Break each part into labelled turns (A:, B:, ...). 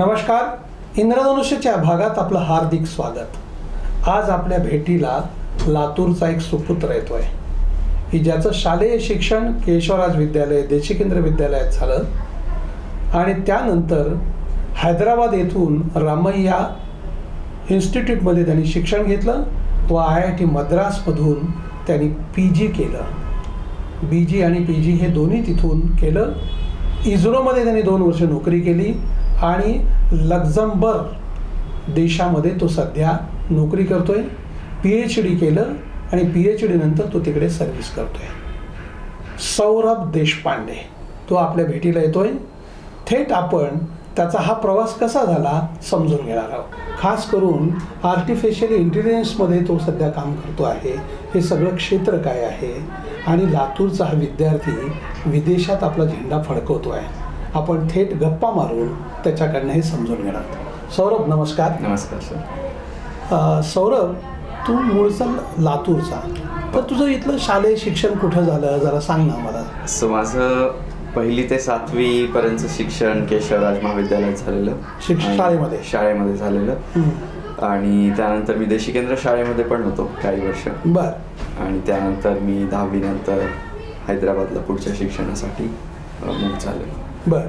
A: नमस्कार. इंद्रधनुष्यच्या भागात आपलं हार्दिक स्वागत. आज आपल्या भेटीला लातूरचा एक सुपुत्र येतो आहे की ज्याचं शालेय शिक्षण केशवराज विद्यालय देशिकेंद्र विद्यालयात झालं. आणि त्यानंतर हैदराबाद येथून रामय्या इन्स्टिट्यूटमध्ये त्यांनी शिक्षण घेतलं व आय आय टी मद्रासमधून त्यांनी पी जी केलं. बी जी आणि पी जी हे दोन्ही तिथून केलं. इस्रोमध्ये त्यांनी दोन वर्ष नोकरी केली. आणि लक्झमबर्ग देशामध्ये तो सध्या नोकरी करतोय पी एच डी केलं आणि पी एच डीनंतर तो तिकडे सर्व्हिस करतो आहे सौरभ देशपांडे तो आपल्या भेटीला येतो आहे थेट आपण त्याचा हा प्रवास कसा झाला समजून घेणार आहोत. खास करून आर्टिफिशियल इंटेलिजन्समध्ये तो सध्या काम करतो आहे. हे सगळं क्षेत्र काय आहे? आणि लातूरचा हा विद्यार्थी विदेशात आपला झेंडा फडकवतो आहे आपण थेट गप्पा मारून त्याच्याकडनं हे समजून घेणार. सौरभ नमस्कार.
B: नमस्कार सर.
A: सौरभ तू मूळचा लातूरचा. तर तुझं इथलं शालेय शिक्षण कुठं झालं? जरा सांग ना मला
B: सो माझं पहिली ते सातवी पर्यंत शिक्षण केशवराज महाविद्यालयात झालेलं.
A: शिक्ष-
B: आणि
A: शाळेमध्ये?
B: शाळेमध्ये झालेलं. आणि त्यानंतर मी देशी केंद्र शाळेमध्ये पण होतो काही वर्ष.
A: बर.
B: आणि त्यानंतर मी दहावी नंतर हैदराबादला पुढच्या शिक्षणासाठी मूव झालेलो.
A: बर.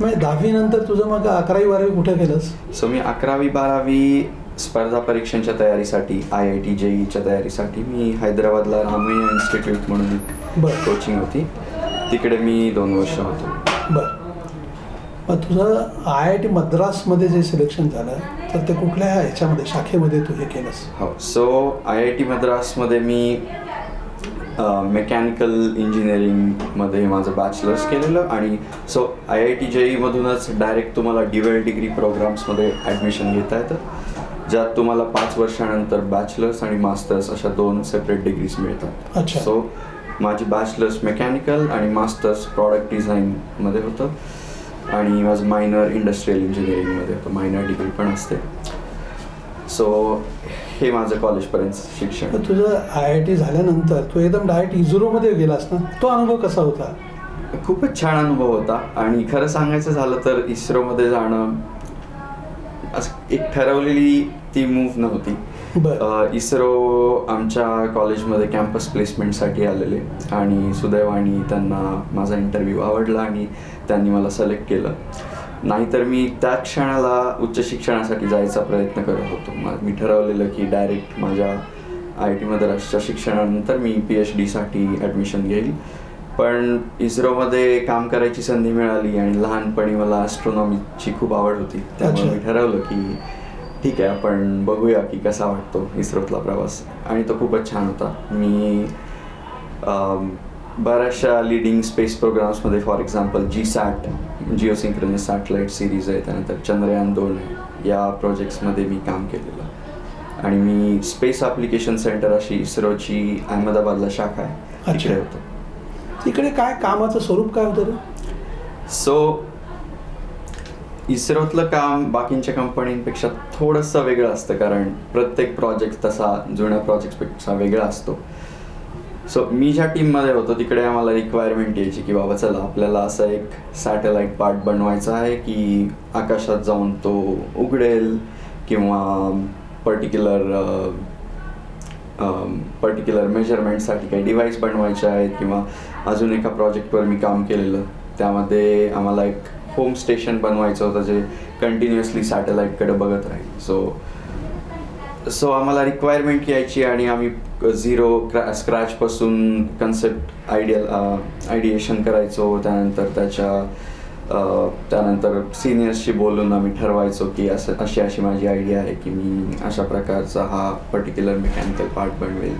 A: मग दहावी नंतर तुझं मग अकरावी बारावी कुठे केलंस?
B: सो मी अकरावी बारावी स्पर्धा परीक्षांच्या तयारीसाठी आय आय टी जेईच्या तयारीसाठी मी हैदराबादला रामय्या इन्स्टिट्यूट म्हणून
A: बरं.
B: कोचिंग होती. तिकडे मी दोन वर्ष होतो.
A: बर. मग तुझं आय आय टी मद्रासमध्ये जे सिलेक्शन झालं तर ते कुठल्या ह्याच्यामध्ये शाखेमध्ये तू हे केलंस?
B: हो. सो आय आय टी मद्रासमध्ये मी मेकॅनिकल इंजिनिअरिंगमध्ये माझं बॅचलर्स केलेलं आणि सो आय आय टी जेईमधूनच डायरेक्ट तुम्हाला डिवेल डिग्री प्रोग्राम्समध्ये ॲडमिशन घेता येतं. ज्यात तुम्हाला पाच वर्षानंतर बॅचलर्स आणि मास्टर्स अशा दोन सेपरेट डिग्रीज मिळतात.
A: अच्छा.
B: सो माझी बॅचलर्स मेकॅनिकल आणि मास्टर्स प्रॉडक्ट डिझाईनमध्ये होतं. आणि माझं मायनर इंडस्ट्रियल इंजिनिअरिंगमध्ये होतं. मायनर डिग्री पण असते. सो हे माझं कॉलेजपर्यंत शिक्षण.
A: तुझं आय आय टी झाल्यानंतर तू एकदम डायरेक्ट इझरोमध्ये गेलास ना? तो अनुभव कसा होता?
B: खूपच छान अनुभव होता. आणि खरं सांगायचं झालं तर इस्रोमध्ये जाणं असं एक ठरवलेली ती मूव्ह नव्हती. इस्रो आमच्या कॉलेजमध्ये कॅम्पस प्लेसमेंटसाठी आलेले. आणि सुदैवाने त्यांना माझा इंटरव्ह्यू आवडला आणि त्यांनी मला सिलेक्ट केलं. नाहीतर मी त्या क्षणाला उच्च शिक्षणासाठी जायचा प्रयत्न करत होतो. मा- मी ठरवलेलं की डायरेक्ट माझ्या आय टी मद्रासच्या शिक्षणानंतर मी पी एच डीसाठी ॲडमिशन घेईल. पण इस्रोमध्ये काम करायची संधी मिळाली आणि लहानपणी मला ॲस्ट्रॉनॉमीची खूप आवड होती. त्यामुळे. मी ठरवलं की ठीक आहे आपण बघूया की कसा वाटतो इस्रोतला प्रवास. आणि तो खूपच छान होता. मी बऱ्याचशा leading space प्रोग्राम्समध्ये for example G sat geosynchronous satellite series आहे त्यानंतर चंद्रयान दोन आहे. या प्रोजेक्ट्समध्ये मी काम केलेलं. आणि मी स्पेस ॲप्लिकेशन सेंटर अशी इस्रोची अहमदाबादला शाखा आहे. तिकडे होतो.
A: तिकडे काय कामाचं स्वरूप काय होतं
B: सो इस्रोतलं काम बाकींच्या कंपनींपेक्षा थोडंसं वेगळं असतं कारण प्रत्येक प्रोजेक्ट तसा जुन्या प्रोजेक्टपेक्षा वेगळा असतो. सो मी ज्या टीममध्ये होतो तिकडे आम्हाला रिक्वायरमेंट यायची की बाबा चला आपल्याला असं एक सॅटेलाईट पार्ट बनवायचा आहे की आकाशात जाऊन तो उघडेल किंवा पर्टिक्युलर पर्टिक्युलर मेजरमेंटसाठी काही डिव्हाइस बनवायचे आहेत किंवा अजून एका प्रोजेक्टवर मी काम केलेलं. त्यामध्ये आम्हाला एक होम स्टेशन बनवायचं होतं जे कंटिन्युअसली सॅटेलाईटकडे बघत राहील. सो सो आम्हाला रिक्वायरमेंट यायची आणि आम्ही झिरो क्रॅ स्क्रॅचपासून कन्सेप्ट आयडियल आयडिएशन करायचो. त्यानंतर त्याच्या त्यानंतर सिनियर्सशी बोलून आम्ही ठरवायचो की असं अशी अशी माझी आयडिया आहे की मी अशा प्रकारचा हा पर्टिक्युलर मेकॅनिकल पार्ट बनवेल.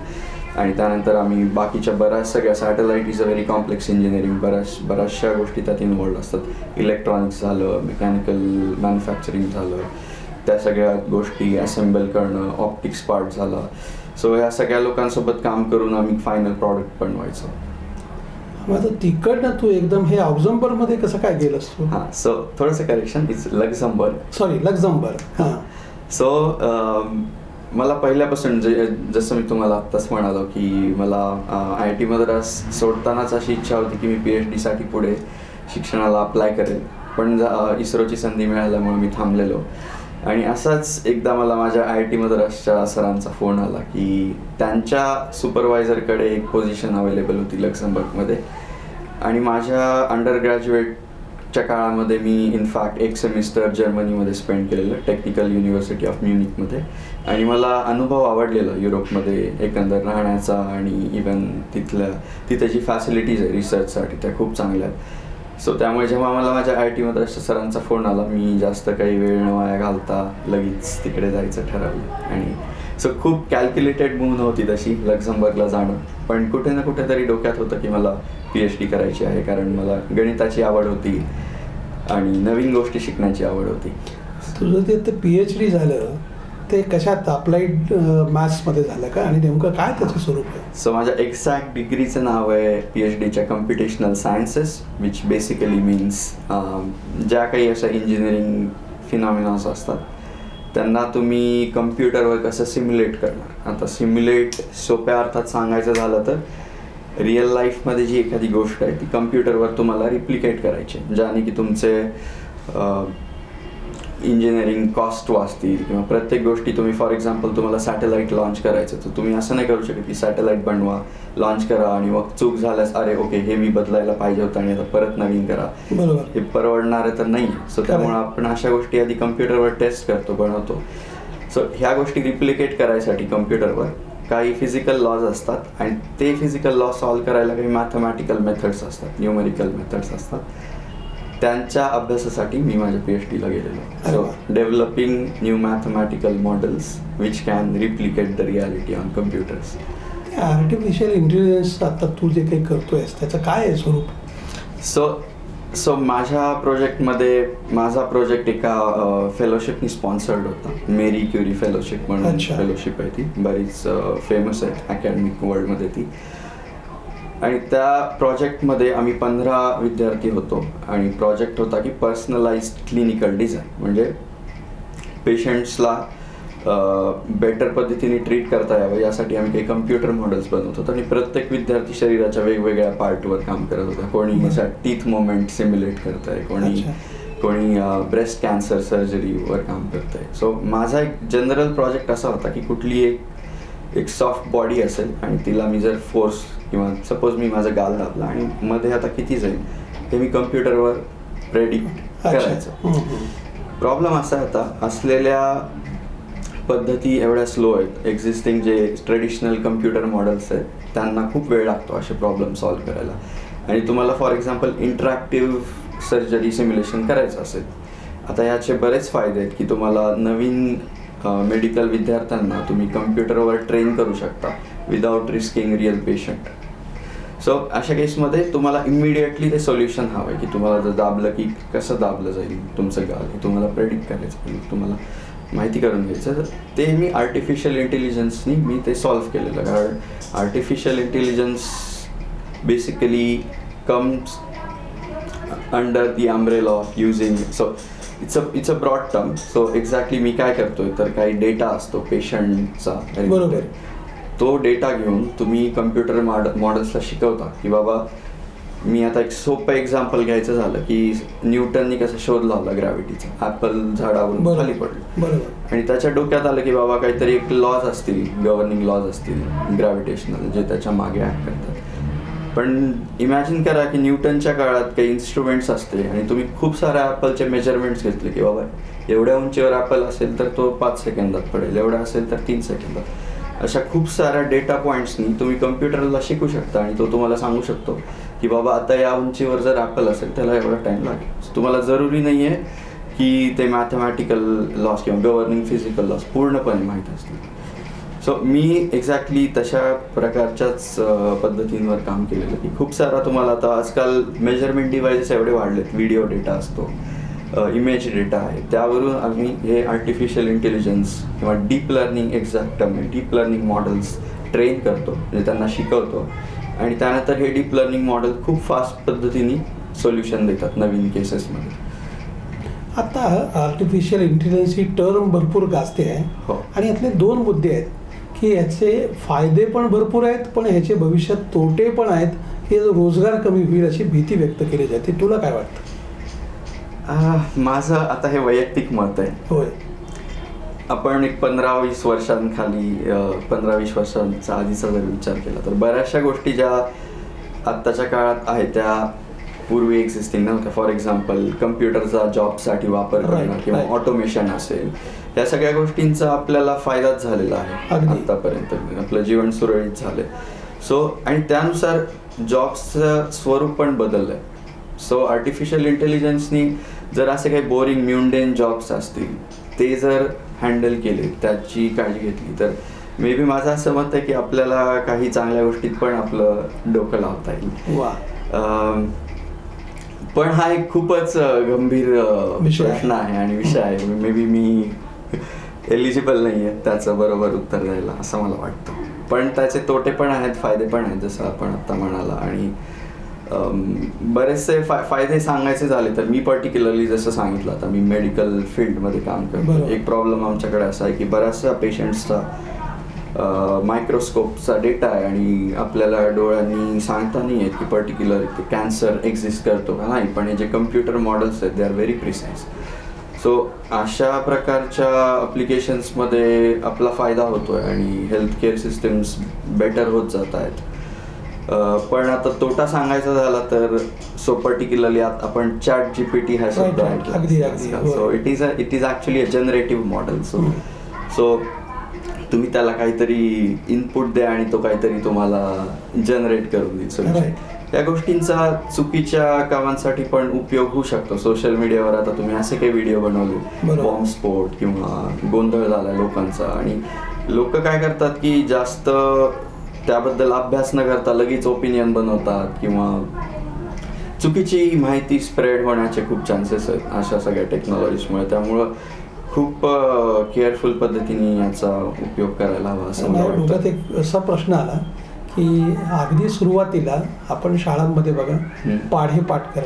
B: आणि त्यानंतर आम्ही बाकीच्या बऱ्याच सगळ्या satellite is a very complex engineering बऱ्याच बऱ्याचशा गोष्टी त्यात इन्वॉल्ड असतात. इलेक्ट्रॉनिक्स झालं मेकॅनिकल मॅन्युफॅक्चरिंग झालं. त्या सगळ्या गोष्टी असेंबल करणं ऑप्टिक्स पार्ट झाला. सो या सगळ्या लोकांसोबत काम करून आम्ही फायनल प्रॉडक्ट बनवायचो.
A: आता तिकडनं तू एकदम हे ऑक्झम्बरमध्ये कसं काय गेलंस तू?
B: हां सो थोडंसं correction it's Luxembourg
A: sorry Luxembourg हां.
B: सो मला पहिल्यापासून जे जसं मी तुम्हाला आत्ताच म्हणालो की मला आय आय टी मद्रास सोडतानाच अशी इच्छा होती की मी पी एच डीसाठी पुढे शिक्षणाला अप्लाय करेल. पण इस्रोची संधी मिळाल्यामुळे मी थांबलेलो. आणि असाच एकदा मला माझ्या आय टी मद्रासच्या सरांचा फोन आला की त्यांच्या सुपरवायझरकडे एक पोझिशन अवेलेबल होती लक्झमबर्गमध्ये. आणि माझ्या अंडर ग्रॅज्युएटच्या काळामध्ये मी इनफॅक्ट एक सेमिस्टर जर्मनीमध्ये स्पेंड केलेलं टेक्निकल युनिव्हर्सिटी ऑफ म्युनिकमध्ये आणि मला अनुभव आवडलेला युरोपमध्ये एकंदर राहण्याचा आणि इवन तिथल्या तिथे जी फॅसिलिटीज आहे रिसर्चसाठी त्या खूप चांगल्या आहेत. सो त्यामुळे जेव्हा मला माझ्या आय टीमध्ये मद्रासच्या सरांचा फोन आला मी जास्त काही वेळ न वाया घालता लगेच तिकडे जायचं ठरवलं. आणि सो खूप कॅल्क्युलेटेड मूव्ह नव्हती तशी लक्झमबर्गला जाणं. पण कुठे ना कुठेतरी डोक्यात होतं की मला पी एच डी करायची आहे कारण मला गणिताची आवड होती आणि नवीन गोष्टी शिकण्याची आवड होती.
A: तुझं ते ते पी एच डी झालं. ते कशात अप्लाइड मॅथ्समध्ये झालं का? आणि नेमकं काय त्याचं स्वरूप आहे?
B: सो माझ्या एक्झॅक्ट डिग्रीचं नाव आहे पी एच डीच्या computational sciences which basically means ज्या काही अशा इंजिनिअरिंग फिनॉमिनॉस असतात त्यांना तुम्ही कम्प्युटरवर कसं सिम्युलेट करणार? आता सिम्युलेट सोप्या अर्थात सांगायचं झालं तर रिअल लाईफमध्ये जी एखादी गोष्ट आहे ती कम्प्युटरवर तुम्हाला रिप्लिकेट करायची आहे. ज्याने की तुमचे इंजिनिअरिंग कॉस्ट वाचतील किंवा प्रत्येक गोष्टी तुम्ही फॉर एक्झाम्पल तुम्हाला सॅटेलाईट लॉन्च करायचं तर तुम्ही असं नाही करू शकत की सॅटेलाईट बनवा लॉन्च करा आणि मग चूक झाल्यास अरे ओके हे मी बदलायला पाहिजे होतं आणि आता परत नवीन करा.
A: बरोबर.
B: हे परवडणारं तर नाही. सो. त्यामुळे आपण अशा गोष्टी आधी कम्प्युटरवर टेस्ट करतो बनवतो. सो ह्या गोष्टी रिप्लिकेट करायसाठी कम्प्युटरवर काही फिजिकल लॉज असतात आणि ते फिजिकल लॉ सॉल्व्ह करायला काही मॅथमॅटिकल मेथड्स असतात न्यूमेरिकल मेथड्स असतात. त्यांच्या अभ्यासासाठी मी माझ्या पी एच डीला गेलेलो. So. Developing new mathematical models which can replicate the reality on computers
A: artificial intelligence आता तू जे काही करतोयस त्याचं काय आहे स्वरूप?
B: सो सो माझ्या प्रोजेक्टमध्ये माझा प्रोजेक्ट एका फेलोशिपनी स्पॉन्सर्ड होता. मेरी क्युरी फेलोशिप म्हणून. फेलोशिप आहे ती. बरीच फेमस आहे अकॅडमिक वर्ल्डमध्ये ती. आणि त्या प्रोजेक्टमध्ये आम्ही पंधरा विद्यार्थी होतो. आणि प्रोजेक्ट होता की पर्सनलाइज क्लिनिकल डिझाईन म्हणजे पेशंट्सला बेटर पद्धतीने ट्रीट करता यावं. यासाठी आम्ही काही कम्प्युटर मॉडेल्स बनवत होतो. आणि प्रत्येक विद्यार्थी शरीराच्या वेगवेगळ्या पार्टवर काम करत होता. कोणी. टीथ मोमेंट सिम्युलेट करत आहे कोणी. कोणी ब्रेस्ट कॅन्सर सर्जरीवर काम करत आहे सो माझा एक जनरल प्रोजेक्ट असा होता की कुठली एक एक सॉफ्ट बॉडी असेल आणि तिला मी जर फोर्स किंवा सपोज मी माझा गाल दाबला आणि मध्ये आता किती जाईल हे मी कम्प्युटरवर प्रेडिक्ट करायचं. प्रॉब्लेम असा आहे आता असलेल्या पद्धती एवढ्या स्लो आहेत. एक्झिस्टिंग जे ट्रेडिशनल कम्प्युटर मॉडेल्स आहेत त्यांना खूप वेळ लागतो असे प्रॉब्लेम सॉल्व्ह करायला. आणि तुम्हाला for example interactive surgery simulation करायचं असेल आता याचे बरेच फायदे आहेत की तुम्हाला नवीन मेडिकल विद्यार्थ्यांना तुम्ही कम्प्युटरवर ट्रेन करू शकता. Without risking real patient so अशा केसमध्ये तुम्हाला इमिडिएटली ते सोल्युशन हवं आहे की तुम्हाला जर दाबलं की कसं दाबलं जाईल तुमचं गाल हे तुम्हाला प्रेडिक्ट करायचं आहे. तुम्हाला माहिती करून घ्यायचं तर ते मी आर्टिफिशियल इंटेलिजन्सनी मी ते सॉल्व्ह केलेलं कारण artificial intelligence basically comes under the umbrella of using so it's a it's a broad term so exactly मी काय करतोय तर काही डेटा असतो पेशंटचा
A: बरोबर.
B: तो डेटा घेऊन तुम्ही कम्प्युटर मॉड मॉडेल्सला शिकवता की बाबा मी आता एक सोपं एक्झाम्पल घ्यायचं झालं की न्यूटननी कसा शोध लावला ग्रॅव्हिटीचा ॲपल झाडावरून. खाली पडलं.
A: बरोबर.
B: आणि त्याच्या डोक्यात आलं की बाबा काहीतरी एक लॉज असतील गव्हर्निंग लॉज असतील ग्रॅव्हिटेशनल जे त्याच्यामागे ॲक्ट करतात. पण इमॅजिन करा की न्यूटनच्या काळात काही इन्स्ट्रुमेंट्स असते आणि तुम्ही खूप साऱ्या ॲपलचे मेजरमेंट्स घेतले की बाबा एवढ्या उंचीवर ॲपल असेल तर तो पाच सेकंदात पडेल एवढा असेल तर तीन सेकंदात. अशा खूप साऱ्या डेटा पॉईंट्सनी तुम्ही कम्प्युटरला शिकू शकता आणि तो तुम्हाला सांगू शकतो की बाबा आता या उंचीवर जर ॲपल असेल त्याला एवढा टाईम लागेल. तुम्हाला जरुरी नाही आहे की ते मॅथमॅटिकल लॉस किंवा गव्हर्निंग फिजिकल लॉस पूर्णपणे माहीत असतील सो मी एक्झॅक्टली तशा प्रकारच्याच पद्धतींवर काम केलेलं की खूप सारा तुम्हाला आता आजकाल मेजरमेंट डिव्हायसेस एवढे वाढलेत व्हिडिओ डेटा असतो. इमेज डेटा आहे. त्यावरून आम्ही हे आर्टिफिशियल इंटेलिजन्स किंवा deep learning exact deep learning models train करतो म्हणजे त्यांना शिकवतो. आणि त्यानंतर हे डीप लर्निंग मॉडेल खूप फास्ट पद्धतीने सोल्युशन देतात नवीन केसेसमध्ये
A: आता आर्टिफिशियल इंटेलिजन्स ही टर्म भरपूर गाजते आहे.
B: हो.
A: आणि यातले दोन मुद्दे आहेत की याचे फायदे पण भरपूर आहेत पण ह्याचे भविष्यात तोटे पण आहेत की रोजगार कमी होईल अशी भीती व्यक्त केली जाते. तुला काय वाटतं?
B: माझं आता हे वैयक्तिक मत आहे.
A: होय.
B: आपण एक पंधरा वीस वर्षांखाली पंधरा वीस वर्षांचा आधीचा जर विचार केला तर बऱ्याचशा गोष्टी ज्या आत्ताच्या काळात आहेत त्या पूर्वी एक्झिस्टिंग नव्हत्या. फॉर एक्झाम्पल कम्प्युटरचा जॉबसाठी वापर करणं किंवा. ऑटोमेशन असेल या सगळ्या गोष्टींचा आपल्याला फायदाच झालेला आहे. आतापर्यंत आपलं जीवन सुरळीत झालंय. सो आणि त्यानुसार जॉब्सचं स्वरूप पण बदललंय. सो आर्टिफिशियल इंटेलिजन्सनी जर असे काही बोरिंग म्युंडेन जॉब्स असतील ते जर हँडल केले त्याची काळजी घेतली तर मे बी माझं असं मत आहे की आपल्याला काही चांगल्या गोष्टीत पण आपलं डोकं लावता येईल. पण हा एक खूपच गंभीर. प्रश्न आहे आणि विषय आहे. मे बी मी एलिजिबल नाही आहे त्याचं बरोबर उत्तर द्यायला असं मला वाटतं. पण त्याचे तोटे पण आहेत फायदे पण आहेत जसं आपण आता म्हणाला. आणि बरेचसे फा फायदे सांगायचे झाले तर मी पर्टिक्युलरली जसं सांगितलं आता मी मेडिकल फील्डमध्ये काम करतो. एक प्रॉब्लेम आमच्याकडे असा आहे की बऱ्याचशा पेशंट्सचा मायक्रोस्कोपचा डेटा आहे आणि आपल्याला डोळ्यांनी सांगता नाही येत की पर्टिक्युलर कॅन्सर एक्झिस्ट करतो का नाही पण हे जे कम्प्युटर मॉडेल्स आहेत they are very precise so अशा प्रकारच्या अप्लिकेशन्समध्ये आपला फायदा होतोय आणि हेल्थ केअर सिस्टम्स बेटर होत जात आहेत. पण आता तोटा सांगायचा झाला तर सो पर्टिक्युलरली आपण चॅट जी पी टी हा शब्द so. It is it is actually a generative model so. So तुम्ही त्याला काहीतरी इनपुट द्या आणि तो काहीतरी तुम्हाला जनरेट करून देईल. सोल्युशन या गोष्टींचा चुकीच्या कामांसाठी पण उपयोग होऊ शकतो. सोशल मीडियावर आता तुम्ही असे काही व्हिडिओ बनवले.
A: बरोबर.
B: बॉम्ब स्फोट किंवा गोंधळ झाला लोकांचा. आणि लोक काय करतात की जास्त त्याबद्दल अभ्यास न करता लगेच ओपिनियन बनवतात किंवा चुकीची माहिती स्प्रेड होण्याचे खूप चान्सेस आहेत अशा सगळ्या टेक्नॉलॉजीजमुळे त्यामुळं खूप केअरफुल पद्धतीने याचा उपयोग करायला हवा असं मला वाटतं.
A: एक असा प्रश्न आला की अगदी सुरुवातीला आपण शाळांमध्ये बघा. पाढे पाठ
B: हो.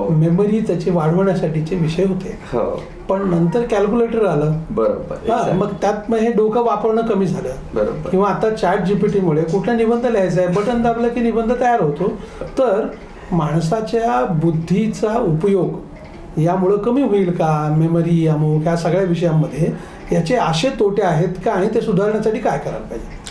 A: करणं मेमरी त्याची वाढवण्यासाठीचे विषय होते.
B: हो.
A: पण नंतर कॅल्क्युलेटर आलं.
B: बरोबर
A: हा. मग त्यात मग हे डोकं वापरणं कमी झालं.
B: बरोबर.
A: किंवा आता चॅट जीपीटीमुळे कुठला निबंध लिहायचा आहे? बटन दाबलं की निबंध तयार होतो. तर माणसाच्या बुद्धीचा उपयोग यामुळं कमी होईल का? मेमरी अमुक ह्या सगळ्या विषयांमध्ये याचे असे तोटे आहेत का? आणि ते सुधारण्यासाठी काय करायला पाहिजे?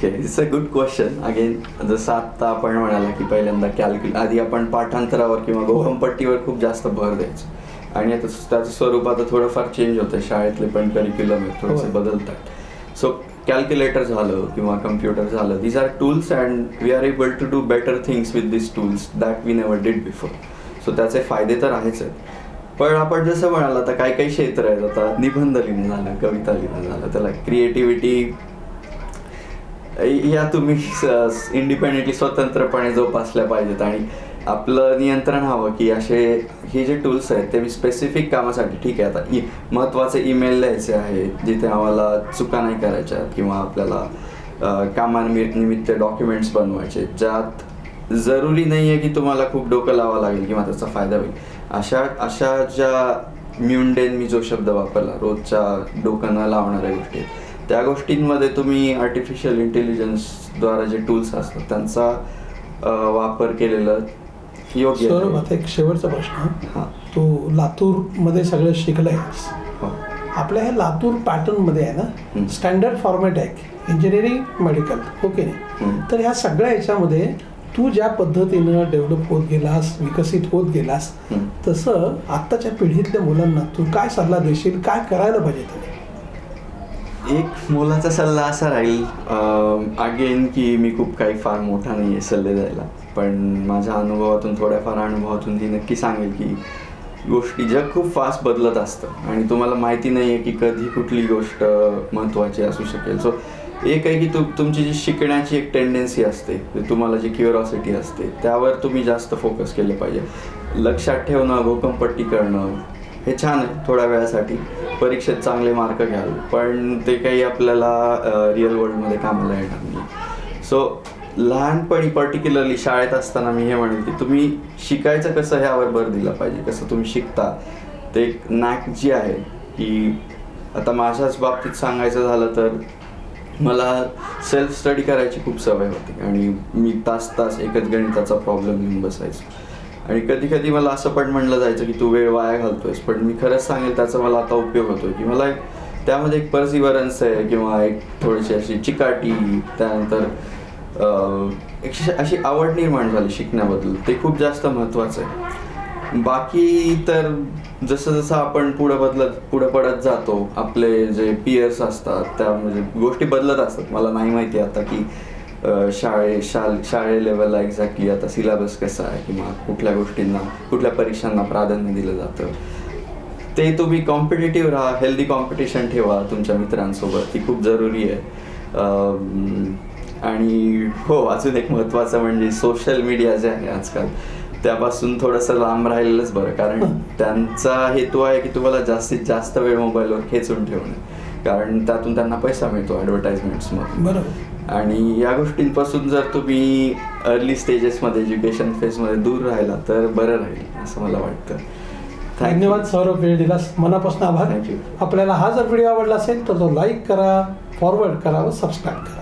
B: Okay it's a good question again जसं आत्ता आपण म्हणाला की पहिल्यांदा कॅल्क्युल आधी आपण पाठांतरावर किंवा
A: हो.
B: गोपमपट्टीवर खूप जास्त भर द्यायचो. आणि आता त्याचं स्वरूप आता थोडंफार चेंज होतं शाळेतले पण करिक्युलम थोडेसे
A: होय.
B: बदलतात. सो कॅल्क्युलेटर झालं किंवा कम्प्युटर झालं. These are tools and we are able to do better things with this tools that we never did before so त्याचे फायदे तर आहेच आहेत. पण आपण जसं म्हणाल आता काही काही क्षेत्र आहेत. आता निबंध लिहिणं झालं कविता लिहिणं झालं त्याला क्रिएटिव्हिटी या तुम्ही इंडिपेंडेंटली स्वतंत्रपणे जोपासल्या पाहिजेत आणि आपलं नियंत्रण हवं की असे हे जे टूल्स आहेत ते स्पेसिफिक कामासाठी ठीक आहे. आता ई महत्त्वाचे ईमेल लिहायचे आहेत जिथे आम्हाला चुका नाही करायच्या किंवा आपल्याला कामानिमित्त डॉक्युमेंट्स बनवायचे. ज्यात जरुरी नाही आहे की तुम्हाला खूप डोकं लावावं लागेल किंवा त्याचा फायदा होईल. अशा अशा ज्या म्युंडेन मी जो शब्द वापरला रोजच्या डोकं न लावणाऱ्या गोष्टी आहेत, त्या गोष्टींमध्ये तुम्ही आर्टिफिशियल इंटेलिजन्सद्वारा जे टूल्स असतात त्यांचा वापर केलेला योग्य.
A: आता एक शेवटचा प्रश्न
B: हां
A: तू लातूरमध्ये सगळं शिकलंय
B: हो
A: आपल्या ह्या लातूर पॅटर्नमध्ये आहे ना. स्टँडर्ड फॉर्मॅट आहे इंजिनिअरिंग मेडिकल ओके. तर ह्या सगळ्या याच्यामध्ये तू ज्या पद्धतीनं डेव्हलप होत गेलास विकसित होत गेलास. तसं आत्ताच्या पिढीतल्या मुलांना तू काय सल्ला देशील काय करायला पाहिजे
B: एक मुलाचा सल्ला असा राहील अगेन की मी खूप काही फार मोठा नाही आहे सल्ले द्यायला. पण माझ्या अनुभवातून थोड्याफार अनुभवातून ती नक्की सांगेल की गोष्टी जग खूप फास्ट बदलत असतं. आणि तुम्हाला माहिती नाही आहे की कधी कुठली गोष्ट महत्त्वाची असू शकेल. सो एक आहे की तु तुमची जी शिकण्याची एक टेंडन्सी असते तुम्हाला जी क्युरॉसिटी असते त्यावर तुम्ही जास्त फोकस केलं पाहिजे. लक्षात ठेवणं भूकंपट्टी करणं हे छान आहे थोड्या वेळासाठी. परीक्षेत चांगले मार्क घ्याल पण ते काही आपल्याला रिअल वर्ल्डमध्ये कामाला येणार नाही. सो लहानपणी पर्टिक्युलरली शाळेत असताना मी हे म्हणेल की तुम्ही शिकायचं कसं ह्यावर भर दिला पाहिजे कसं तुम्ही शिकता. ते एक नॅक जी आहे की आता माझ्याच बाबतीत सांगायचं झालं तर मला सेल्फ स्टडी करायची खूप सवय होती. आणि मी तास तास एकच गणिताचा प्रॉब्लेम घेऊन बसायचो. आणि कधी कधी मला असं पण म्हणलं जायचं की तू वेळ वाया घालतोयस पण मी खरंच सांगेल त्याचा मला आता उपयोग होतोय की मला एक त्यामध्ये एक परसिवरन्स आहे किंवा एक थोडीशी अशी चिकाटी त्यानंतर एक अशी आवड निर्माण झाली शिकण्याबद्दल. ते खूप जास्त महत्त्वाचं आहे. बाकी तर जसं जसं आपण पुढं बदलत पुढं पडत जातो आपले जे पियर्स असतात त्या म्हणजे गोष्टी बदलत असतात. मला नाही माहिती आता की शाळे शाल शाळे लेवलला एक्झॅक्टली आता सिलेबस कसा आहे किंवा कुठल्या गोष्टींना कुठल्या परीक्षांना प्राधान्य दिलं जातं? ते तुम्ही कॉम्पिटेटिव्ह राहा हेल्दी कॉम्पिटिशन ठेवा तुमच्या मित्रांसोबत. ती खूप जरुरी आहे. आणि हो अजून एक महत्त्वाचं म्हणजे सोशल मीडिया जे आहे आजकाल त्यापासून थोडंसं लांब राहिलेलंच बरं. कारण त्यांचा हेतू आहे की तुम्हाला जास्तीत जास्त वेळ मोबाईलवर खेचून ठेवणे. कारण त्यातून त्यांना पैसा मिळतो ॲडव्हर्टाईजमेंट्समधून
A: बरोबर.
B: आणि या गोष्टींपासून जर तुम्ही अर्ली स्टेजेसमध्ये एज्युकेशन फेजमध्ये दूर राहिला तर बरं राहील असं मला वाटतं.
A: धन्यवाद सौरभ वेळ दिलास मनापासून आभार. आपल्याला हा जर व्हिडिओ आवडला असेल तर तो लाईक करा फॉरवर्ड करा व सबस्क्राईब करा